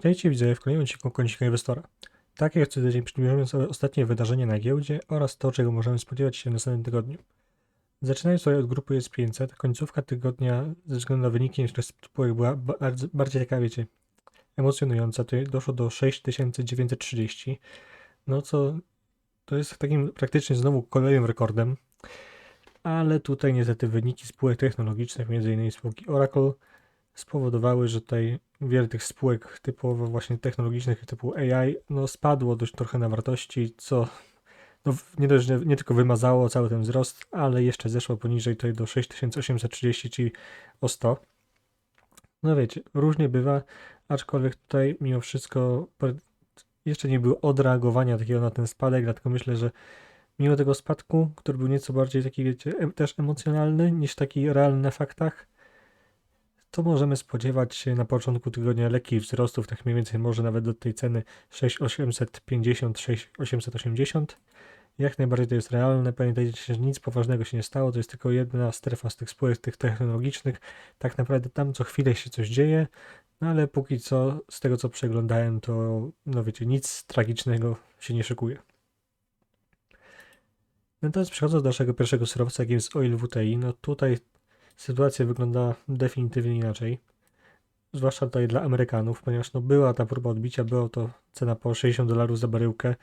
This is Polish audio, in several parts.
Witajcie widzowie w kolejnym odcinku Kącika Inwestora. Tak jak co tydzień sobie ostatnie wydarzenia na giełdzie oraz to, czego możemy spodziewać się w następnym tygodniu. Zaczynając sobie od grupy jest 500, końcówka tygodnia ze względu na wyniki niektórych spółek była bardzo, bardziej taka, wiecie, emocjonująca. Tutaj doszło do 6930, no co to jest takim praktycznie znowu kolejnym rekordem, ale tutaj niestety wyniki spółek technologicznych, m.in. spółki Oracle, spowodowały, że tutaj wiele tych spółek typowo właśnie technologicznych typu AI no spadło dość trochę na wartości, co no, nie, dość, nie tylko wymazało cały ten wzrost, ale jeszcze zeszło poniżej tutaj do 6830, czyli o 100. No wiecie, różnie bywa, aczkolwiek tutaj mimo wszystko jeszcze nie było odreagowania takiego na ten spadek, dlatego myślę, że mimo tego spadku, który był nieco bardziej taki, wiecie, też emocjonalny niż taki realny na faktach, to możemy spodziewać się na początku tygodnia lekkich wzrostów, tak mniej więcej może nawet do tej ceny 6850, 6880. Jak najbardziej to jest realne. Pamiętajcie, że nic poważnego się nie stało, to jest tylko jedna strefa z tych spółek, tych technologicznych. Tak naprawdę tam co chwilę się coś dzieje, no ale póki co, z tego co przeglądałem, to no wiecie, nic tragicznego się nie szykuje. Natomiast przechodząc do naszego pierwszego surowca, jakim jest Oil WTI, no tutaj sytuacja wygląda definitywnie inaczej. Zwłaszcza tutaj dla Amerykanów, ponieważ no była ta próba odbicia, była to cena po 60 dolarów za baryłkę.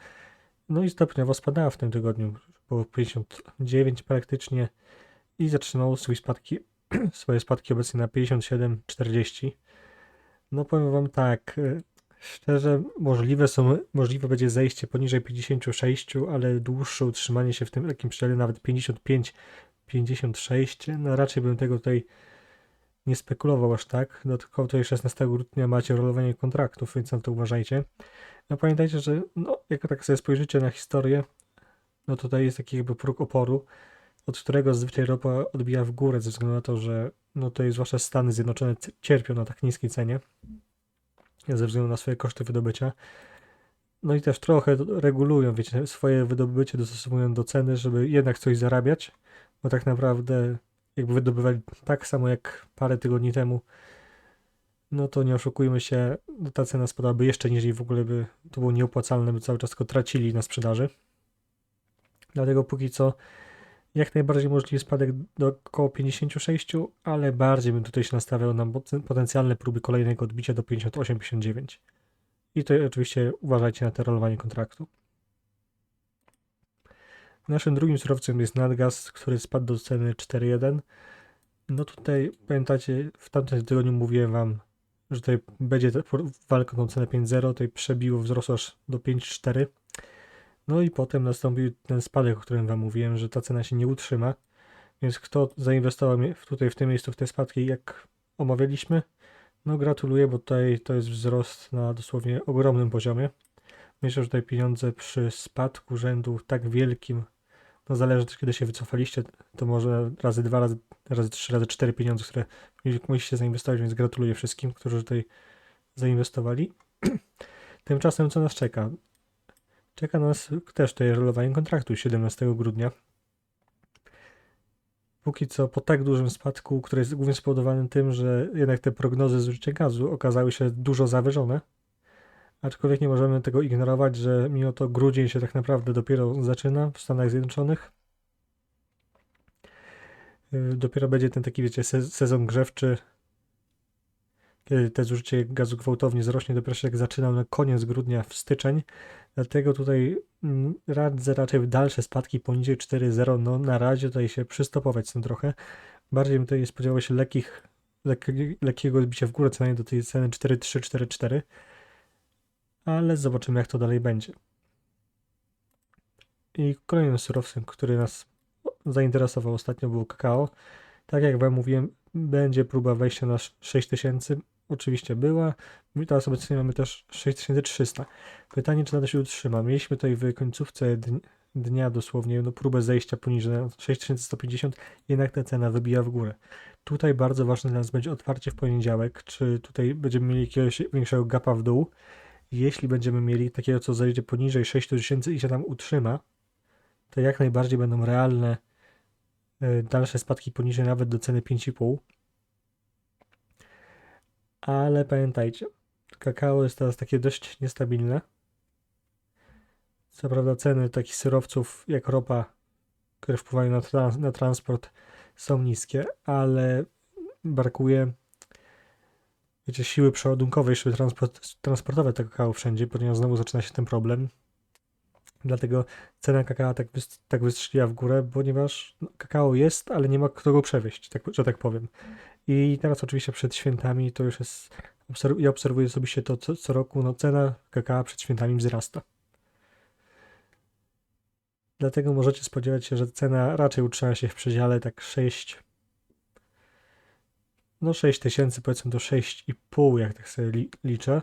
No i stopniowo spadała w tym tygodniu, było 59 praktycznie i zatrzymało swoje spadki, swoje spadki obecnie na 57,40. No powiem wam tak, e, szczerze, możliwe są, możliwe będzie zejście poniżej 56, ale dłuższe utrzymanie się w tym takim przedziale nawet 55 56. No raczej bym tego tutaj nie spekulował aż tak. Dodatkowo tutaj 16 grudnia macie rolowanie kontraktów, więc na to uważajcie. No pamiętajcie, że no, jak tak sobie spojrzycie na historię, no tutaj jest taki jakby próg oporu, od którego zazwyczaj ropa odbija w górę ze względu na to, że no tutaj zwłaszcza Stany Zjednoczone cierpią na tak niskiej cenie ze względu na swoje koszty wydobycia. No i też trochę regulują, wiecie, swoje wydobycie dostosowują do ceny, żeby jednak coś zarabiać bo tak naprawdę jakby wydobywali tak samo jak parę tygodni temu, no to nie oszukujmy się, ta cena spadałaby jeszcze niżej, w ogóle by to było nieopłacalne, by cały czas tylko tracili na sprzedaży. Dlatego póki co jak najbardziej możliwy spadek do około 56, ale bardziej bym tutaj się nastawiał na potencjalne próby kolejnego odbicia do 58-59. I tutaj oczywiście uważajcie na te rolowanie kontraktu. Naszym drugim surowcem jest nadgaz, który spadł do ceny 4.1. No tutaj pamiętacie, w tamtym tygodniu mówiłem wam, że tutaj będzie walka o cenę 5.0, tutaj przebiło, wzrosło aż do 5.4. No i potem nastąpił ten spadek, o którym wam mówiłem, że ta cena się nie utrzyma. Więc kto zainwestował tutaj w tym miejscu w te spadki, jak omawialiśmy, no gratuluję, bo tutaj to jest wzrost na dosłownie ogromnym poziomie. Myślę, że tutaj pieniądze przy spadku rzędu tak wielkim no zależy też kiedy się wycofaliście, to może razy dwa, razy, razy trzy, razy cztery pieniądze, które musicie zainwestować, więc gratuluję wszystkim, którzy tutaj zainwestowali. Tymczasem co nas czeka? Czeka nas też tutaj rolowanie kontraktu 17 grudnia. Póki co po tak dużym spadku, który jest głównie spowodowany tym, że jednak te prognozy zużycia gazu okazały się dużo zawyżone, Aczkolwiek nie możemy tego ignorować, że mimo to grudzień się tak naprawdę dopiero zaczyna w Stanach Zjednoczonych. Y, dopiero będzie ten taki, wiecie, sezon grzewczy, kiedy te zużycie gazu gwałtownie zrośnie, dopiero się jak zaczynał na koniec grudnia, w styczeń. Dlatego tutaj mm, radzę raczej dalsze spadki poniżej 4.0. No na razie tutaj się przystopować tym trochę. Bardziej tutaj spodziewał się lekkich, lekkiego odbicia w górę, co najmniej do tej ceny 4.3, 4.4 ale zobaczymy jak to dalej będzie. I kolejnym surowcem, który nas zainteresował ostatnio był kakao. Tak jak Wam mówiłem, będzie próba wejścia na 6000. Oczywiście była. Teraz obecnie mamy też 6300. Pytanie, czy na się utrzyma. Mieliśmy tutaj w końcówce dnia dosłownie no, próbę zejścia poniżej 6150, jednak ta cena wybija w górę. Tutaj bardzo ważne dla nas będzie otwarcie w poniedziałek, czy tutaj będziemy mieli jakiegoś większego gapa w dół, jeśli będziemy mieli takiego, co zejdzie poniżej 6000 i się tam utrzyma, to jak najbardziej będą realne e, dalsze spadki poniżej nawet do ceny 5,5. Ale pamiętajcie, kakao jest teraz takie dość niestabilne. Co prawda ceny takich surowców jak ropa, które wpływają na, trans- na transport są niskie, ale brakuje wiecie, siły przeładunkowej, siły transport, transportowe tego kakao wszędzie, ponieważ znowu zaczyna się ten problem. Dlatego cena kakao tak, tak wystrzeliła w górę, ponieważ no, kakao jest, ale nie ma kto go przewieźć, tak, że tak powiem. I teraz oczywiście przed świętami to już jest, obserw- ja obserwuję osobiście to co, co roku, no cena kakao przed świętami wzrasta. Dlatego możecie spodziewać się, że cena raczej utrzyma się w przedziale tak 6, no 6 tysięcy, powiedzmy do 6,5, jak tak sobie li- liczę.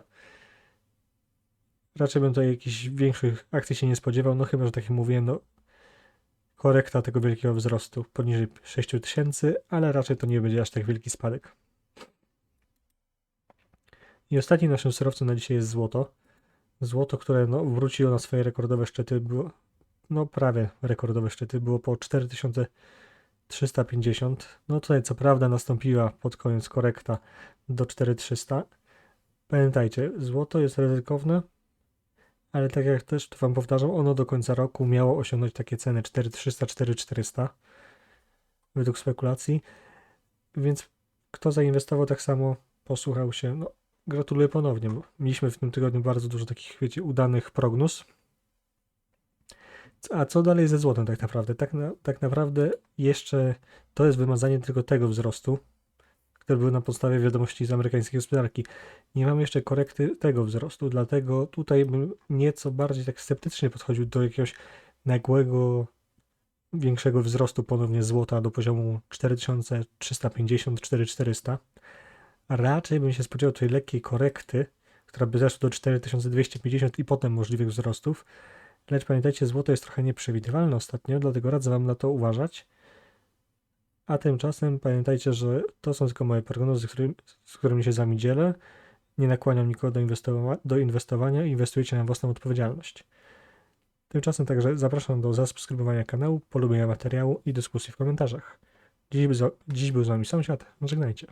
Raczej bym tutaj jakichś większych akcji się nie spodziewał, no chyba, że tak jak mówiłem, no korekta tego wielkiego wzrostu poniżej 6 tysięcy, ale raczej to nie będzie aż tak wielki spadek. I ostatnim naszym surowcem na dzisiaj jest złoto. Złoto, które no, wróciło na swoje rekordowe szczyty, było no prawie rekordowe szczyty, było po 4350. No tutaj co prawda nastąpiła pod koniec korekta do 4300. Pamiętajcie, złoto jest ryzykowne, ale tak jak też to wam powtarzam, ono do końca roku miało osiągnąć takie ceny 4300-4400 według spekulacji. Więc kto zainwestował tak samo, posłuchał się, no gratuluję ponownie, mieliśmy w tym tygodniu bardzo dużo takich, wiecie, udanych prognóz. A co dalej ze złotem tak naprawdę? Tak, na, tak naprawdę jeszcze to jest wymazanie tylko tego wzrostu, który był na podstawie wiadomości z amerykańskiej gospodarki. Nie mamy jeszcze korekty tego wzrostu, dlatego tutaj bym nieco bardziej tak sceptycznie podchodził do jakiegoś nagłego, większego wzrostu ponownie złota do poziomu 4350-4400. Raczej bym się spodziewał tej lekkiej korekty, która by zeszła do 4250 i potem możliwych wzrostów. Lecz pamiętajcie, złoto jest trochę nieprzewidywalne ostatnio, dlatego radzę Wam na to uważać. A tymczasem pamiętajcie, że to są tylko moje prognozy, z którymi, się z Wami dzielę. Nie nakłaniam nikogo do, inwestowa- do inwestowania, inwestujcie na własną odpowiedzialność. Tymczasem także zapraszam do zasubskrybowania kanału, polubienia materiału i dyskusji w komentarzach. Dziś, dziś był z Wami sąsiad, żegnajcie.